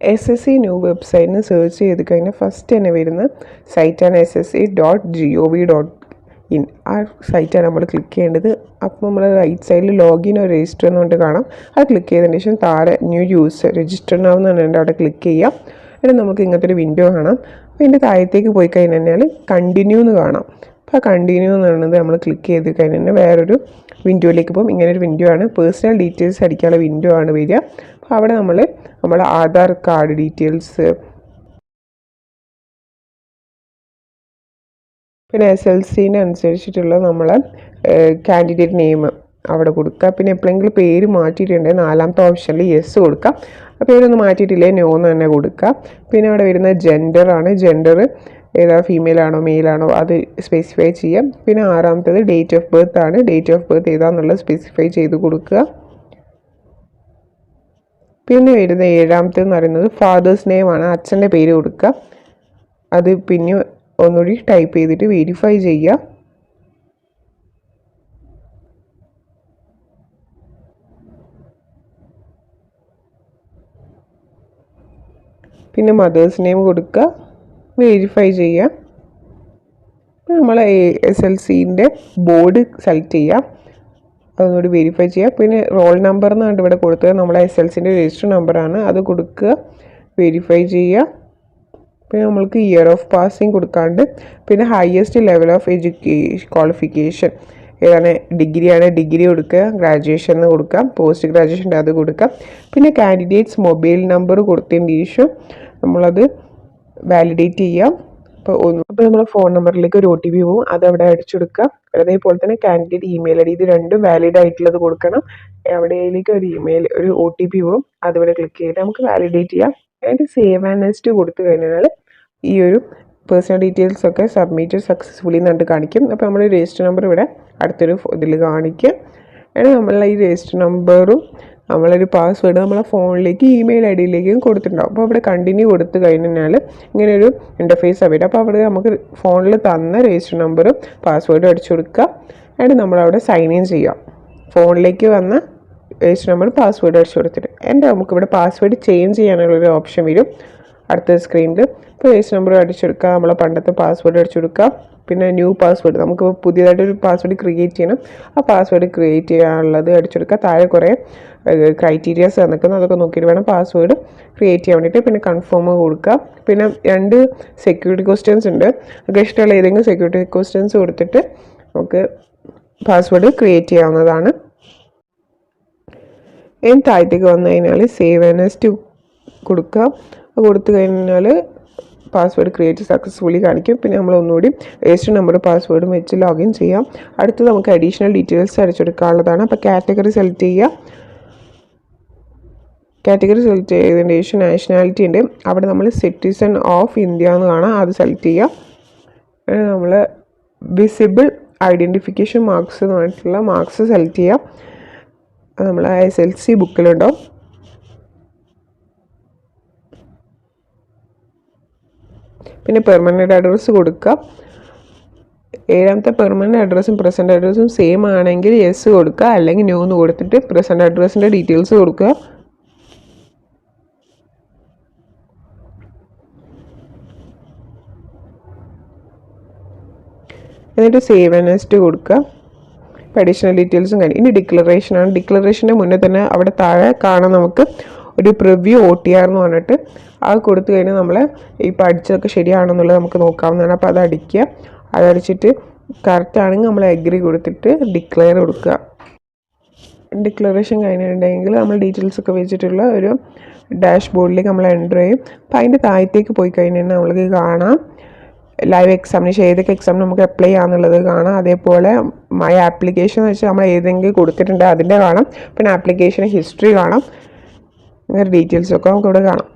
S S C new വെബ്സൈറ്റിന് search ചെയ്ത് കഴിഞ്ഞാൽ ഫസ്റ്റ് തന്നെ വരുന്ന സൈറ്റാണ് S S C dot G O V dot in ആ സൈറ്റാണ് നമ്മൾ ക്ലിക്ക് ചെയ്യേണ്ടത്. അപ്പോൾ നമ്മൾ റൈറ്റ് സൈഡിൽ ലോഗിൻ ഒരു രജിസ്റ്റർ എന്നുകൊണ്ട് കാണാം. അത് ക്ലിക്ക് ചെയ്തതിന് ശേഷം താഴെ ന്യൂ യൂസർ രജിസ്റ്റർ പറഞ്ഞിട്ട് അവിടെ ക്ലിക്ക് ചെയ്യാം. എന്നിട്ട് നമുക്ക് ഇങ്ങനത്തെ ഒരു വിൻഡോ കാണാം. അപ്പോൾ ഇതിന്റെ താഴത്തേക്ക് പോയി കഴിഞ്ഞാൽ കണ്ടിന്യൂ എന്ന് കാണാം. അപ്പോൾ കണ്ടിന്യൂ എന്ന് പറയുന്നത് നമ്മൾ ക്ലിക്ക് ചെയ്ത് കഴിഞ്ഞാൽ വേറൊരു വിൻഡോയിലേക്ക് പോകും. ഇങ്ങനെ ഒരു വിൻഡോ ആണ്. പേഴ്സണൽ ഡീറ്റെയിൽസ് അടിക്കാനുള്ള വിൻഡോ ആണ് വരിക. അവിടെ നമ്മൾ നമ്മൾ ആധാർ കാർഡ് ഡീറ്റെയിൽസ് പിന്നെ എസ് എൽ സിന് അനുസരിച്ചിട്ടുള്ള നമ്മളെ കാൻഡിഡേറ്റ് നെയിം അവിടെ കൊടുക്കുക. പിന്നെ എപ്പോഴെങ്കിലും പേര് മാറ്റിയിട്ടുണ്ടെങ്കിൽ നാലാമത്തെ ഓപ്ഷനിൽ യെസ് കൊടുക്കുക. ആ പേരൊന്നും മാറ്റിയിട്ടില്ലേ? നോ എന്ന് തന്നെ കൊടുക്കുക. പിന്നെ അവിടെ വരുന്ന ജെൻഡറാണ് ജെൻഡർ ഏതാ? ഫീമെയിൽ ആണോ? മെയിൽ ആണോ? അത് സ്പെസിഫൈ ചെയ്യാം. പിന്നെ ആറാമത്തേത് ഡേറ്റ് ഓഫ് ബർത്ത് ആണ്. ഡേറ്റ് ഓഫ് ബർത്ത് ഏതാണെന്നുള്ളത് സ്പെസിഫൈ ചെയ്ത് കൊടുക്കുക. പിന്നെ വരുന്ന ഏഴാമത്തെ എന്ന് പറയുന്നത് ഫാദേഴ്സ് നെയിം ആണ്. അച്ഛന്റെ പേര് കൊടുക്കുക. അത് പിന്നെ ഒന്നുകൂടി ടൈപ്പ് ചെയ്തിട്ട് വെരിഫൈ ചെയ്യുക. പിന്നെ മദേഴ്സ് നെയിം കൊടുക്കുക. വെരിഫൈ ചെയ്യുക. നമ്മൾ എസ് എൽ സിന്റെ ബോർഡ് സെലക്ട് ചെയ്യുക. അതൊന്നുകൂടി വെരിഫൈ ചെയ്യുക പിന്നെ റോൾ നമ്പർ എന്നാണ് ഇവിടെ കൊടുത്തത് നമ്മളെ എസ് എൽ സിന്റെ രജിസ്റ്റർ നമ്പറാണ് അത് കൊടുക്കുക വെരിഫൈ ചെയ്യുക. പിന്നെ നമ്മൾക്ക് ഇയർ ഓഫ് പാസിങ് കൊടുക്കാണ്ട്. പിന്നെ highest level of education qualification ഏതാണ്? ഡിഗ്രി ആണ്. ഡിഗ്രി കൊടുക്കുക ഗ്രാജുവേഷൻ എന്ന് കൊടുക്കാം പോസ്റ്റ് ഗ്രാജുവേഷന്റെ അത് കൊടുക്കാം പിന്നെ കാൻഡിഡേറ്റ്സ് മൊബൈൽ നമ്പർ കൊടുത്തതിന്റെ ഇഷ്യൂ നമ്മളത് വാലിഡേറ്റ് ചെയ്യാം. അപ്പോൾ അപ്പോൾ നമ്മൾ ഫോൺ നമ്പറിലേക്ക് ഒരു ഒ ടി പി പോകും അത് അവിടെ അടിച്ചെടുക്കുക. അതേപോലെ തന്നെ കാൻഡിഡേറ്റ് ഇമെയിൽ ഐ ഡി ഇത് രണ്ടും വാലിഡ് ആയിട്ടുള്ളത് കൊടുക്കണം. അവിടേക്ക് ഒരു ഇമെയിൽ ഒരു ഒ ടി പി പോകും അതിവിടെ ക്ലിക്ക് ചെയ്ത് നമുക്ക് വാലിഡേറ്റ് ചെയ്യാം. ആൻഡ് സേവ് ആൻഡ് കൊടുത്തു കഴിഞ്ഞാൽ ഈ ഒരു പേഴ്സണൽ ഡീറ്റെയിൽസ് ഒക്കെ സബ്മിറ്റ് സക്സസ്ഫുള്ളി എന്നിട്ട് കാണിക്കും. അപ്പോൾ നമ്മൾ രജിസ്റ്റർ നമ്പർ ഇവിടെ അടുത്തൊരു ഇതിൽ കാണിക്കും ആൻഡ് നമ്മളെ ഈ രജിസ്റ്റർ നമ്പറും നമ്മളൊരു പാസ്വേഡ് നമ്മളെ ഫോണിലേക്ക് ഇമെയിൽ ഐ ഡിയിലേക്കും കൊടുത്തിട്ടുണ്ടാവും. അപ്പോൾ അവിടെ കണ്ടിന്യൂ കൊടുത്തു കഴിഞ്ഞാൽ ഇങ്ങനെയൊരു ഇന്റർഫേസ് വരും അപ്പോൾ അവിടെ നമുക്ക് ഫോണിൽ തന്ന രജിസ്റ്റർ നമ്പറും പാസ്വേഡും അടിച്ചു കൊടുക്കുക. എന്നിട്ട് നമ്മളവിടെ സൈൻ ഇൻ ചെയ്യാം ഫോണിലേക്ക് വന്ന രജിസ്റ്റർ നമ്പർ പാസ്വേഡ് അടിച്ചു കൊടുത്തിട്ട്. എന്റെ നമുക്കിവിടെ പാസ്വേഡ് ചേഞ്ച് ചെയ്യാനുള്ളൊരു ഓപ്ഷൻ വരും. അടുത്ത സ്ക്രീനിൽ ഇപ്പോൾ രജിസ്റ്റർ നമ്പർ അടിച്ചെടുക്കുക നമ്മളെ പണ്ടത്തെ പാസ്വേഡ് അടിച്ചെടുക്കുക പിന്നെ ന്യൂ പാസ്വേഡ് നമുക്ക് പുതിയതായിട്ട് ഒരു പാസ്വേഡ് ക്രിയേറ്റ് ചെയ്യണം. ആ പാസ്വേഡ് ക്രിയേറ്റ് ചെയ്യാനുള്ളത് അടിച്ചെടുക്കുക. താഴെ കുറേ ക്രൈറ്റീരിയാസ് തന്നിക്കുന്നു അതൊക്കെ നോക്കിയിട്ട് വേണം പാസ്വേഡ് ക്രിയേറ്റ് ചെയ്യാൻ വേണ്ടിയിട്ട്. പിന്നെ കൺഫേം കൊടുക്കുക. പിന്നെ രണ്ട് സെക്യൂരിറ്റി ക്വസ്റ്റ്യൻസ് ഉണ്ട്. നമുക്ക് ഇഷ്ടമുള്ള ഏതെങ്കിലും സെക്യൂരിറ്റി ക്വസ്റ്റ്യൻസ് കൊടുത്തിട്ട് നമുക്ക് പാസ്വേഡ് ക്രിയേറ്റ് ചെയ്യാവുന്നതാണ്. ഇനി താഴത്തേക്ക് വന്നു കഴിഞ്ഞാൽ സേവ് ആൻഡ് കൊടുക്കുക. അത് കൊടുത്തു കഴിഞ്ഞാൽ പാസ്വേഡ് ക്രിയേറ്റ് സക്സസ്ഫുള്ളി കാണിക്കും. പിന്നെ നമ്മൾ ഒന്നുകൂടി രജിസ്റ്റർ നമ്പർ പാസ്വേഡും വെച്ച് ലോഗിൻ ചെയ്യാം. അടുത്ത് നമുക്ക് അഡീഷണൽ ഡീറ്റെയിൽസ് അടിച്ചെടുക്കാനുള്ളതാണ്. അപ്പോൾ കാറ്റഗറി സെലക്ട് ചെയ്യുക. കാറ്റഗറി സെലക്ട് ചെയ്തതിന് ശേഷം നാഷണാലിറ്റി ഉണ്ട്. അവിടെ നമ്മൾ സിറ്റിസൺ ഓഫ് ഇന്ത്യ എന്ന് കാണാം. അത് സെലക്ട് ചെയ്യുക. നമ്മൾ വിസിബിൾ ഐഡന്റിഫിക്കേഷൻ മാർക്സ് എന്ന് പറഞ്ഞിട്ടുള്ള മാർക്സ് സെലക്ട് ചെയ്യാം നമ്മൾ എസ് എൽ സി ബുക്കിലുണ്ടാവും പിന്നെ പെർമനന്റ് അഡ്രസ്സ് കൊടുക്കുക. ഏഴാമത്തെ പെർമനന്റ് അഡ്രസ്സും പ്രസന്റ് അഡ്രസ്സും സെയിം ആണെങ്കിൽ യെസ് കൊടുക്കുക. അല്ലെങ്കിൽ ന്യൂ എന്ന് കൊടുത്തിട്ട് പ്രസന്റ് അഡ്രസ്സിന്റെ ഡീറ്റെയിൽസ് കൊടുക്കുക. എന്നിട്ട് സേവ് നെക്സ്റ്റ് കൊടുക്കുക. അഡീഷണൽ ഡീറ്റെയിൽസും കാര്യം. ഇനി ഡിക്ലറേഷനാണ് ഡിക്ലറേഷന്റെ മുന്നേ തന്നെ അവിടെ താഴെ കാണാം നമുക്ക്. ഒരു പ്രിവ്യൂ ഒ ടി ആർ എന്ന് പറഞ്ഞിട്ട് അത് കൊടുത്തു കഴിഞ്ഞാൽ നമ്മൾ ഈ പഠിച്ചതൊക്കെ ശരിയാണെന്നുള്ളത് നമുക്ക് നോക്കാവുന്നതാണ്. അപ്പോൾ അത് അടിക്കുക. അതടിച്ചിട്ട് കറക്റ്റ് ആണെങ്കിൽ നമ്മൾ എഗ്രി കൊടുത്തിട്ട് ഡിക്ലെയർ കൊടുക്കുക. ഡിക്ലറേഷൻ കഴിഞ്ഞിട്ടുണ്ടെങ്കിൽ നമ്മൾ ഡീറ്റെയിൽസ് ഒക്കെ വെച്ചിട്ടുള്ള ഒരു ഡാഷ് ബോർഡിലേക്ക് നമ്മൾ എന്റർ ചെയ്യും. അപ്പോൾ അതിന്റെ താഴത്തേക്ക് പോയി കഴിഞ്ഞാൽ നമ്മൾക്ക് കാണാം. ലൈവ് എക്സാമിനേഷൻ ഏതൊക്കെ എക്സാം നമുക്ക് അപ്ലൈ ചെയ്യാന്നുള്ളത് കാണാം. അതേപോലെ മൈ ആപ്ലിക്കേഷൻ എന്ന് വെച്ചാൽ നമ്മൾ ഏതെങ്കിലും കൊടുത്തിട്ടുണ്ട് അതിന്റെ കാണാം. പിന്നെ ആപ്ലിക്കേഷൻ ഹിസ്റ്ററി കാണാം. ഡീറ്റെയിൽസൊക്കെ നമുക്കിവിടെ കാണാം.